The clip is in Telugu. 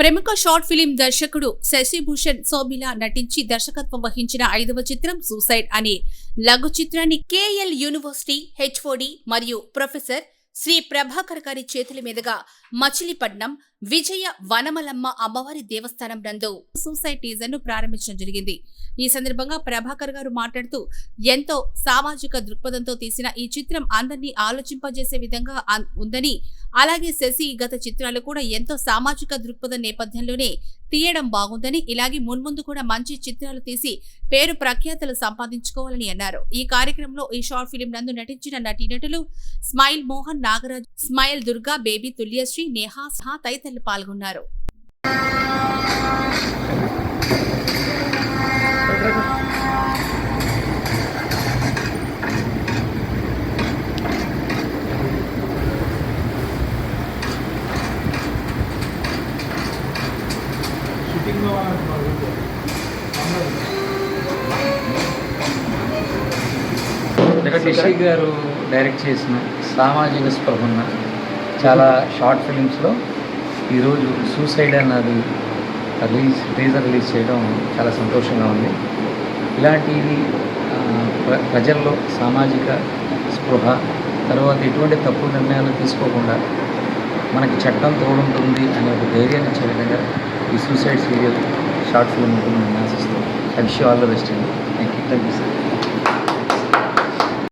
ప్రముఖ షార్ట్ ఫిలిం దర్శకుడు శశిభూషణ్ సోమిలా నటించి దర్శకత్వం వహించిన ఐదవ చిత్రం సూసైడ్ అనే. లఘు చిత్రాన్ని కేఎల్ యూనివర్సిటీ హెచ్ఓడి మరియు ప్రొఫెసర్ శ్రీ ప్రభాకర్ గారి చేతుల మీదుగా మచిలీపట్నం విజయ వనమలమ్మ అమ్మవారి దేవస్థానం నందు సూసైడ్ టీజర్ను ప్రారంభించడం జరిగింది. ఈ సందర్భంగా ప్రభాకర్ గారు మాట్లాడుతూ ఎంతో సామాజిక దృక్పథంతో తీసిన ఈ చిత్రం అందరినీ ఆలోచింపజేసే విధంగా ఉందని అలాగే శశి గత చిత్రాలు కూడా ఎంతో సామాజిక దృక్పథ నేపథ్యంలోనే తీయడం బాగుందని ఇలాగే మున్ముందు కూడా మంచి చిత్రాలు తీసి పేరు ప్రఖ్యాతలు సంపాదించుకోవాలని అన్నారు. ఈ కార్యక్రమంలో ఈ షార్ట్ ఫిలిం నందు నటించిన నటీనటులు Smile Mohan Nagaraj Smile Durga baby Tulyasri Neha సహా తదితరులు పాల్గొన్నారు. షూటింగ్లో శశి గారు డైరెక్ట్ చేసిన సామాజిక స్పృహన్న చాలా షార్ట్ ఫిలిమ్స్లో ఈరోజు సూసైడ్ అన్నది రిలీజ్ టీజర్ రిలీజ్ చేయడం చాలా సంతోషంగా ఉంది. ఇలాంటివి ప్ర- ప్రజల్లో సామాజిక స్పృహ తర్వాత ఎటువంటి తప్పు నిర్ణయాలు తీసుకోకుండా మనకి చట్టం తోడుంటుంది అనే ఒక ధైర్యాన్ని ఇచ్చే విధంగా ఈ సూసైడ్ సీరియల్ షార్ట్ ఫిల్మ్ ఉంటుందని నేను ఆశిస్తూ I wish all the best అండి thank you thank you sir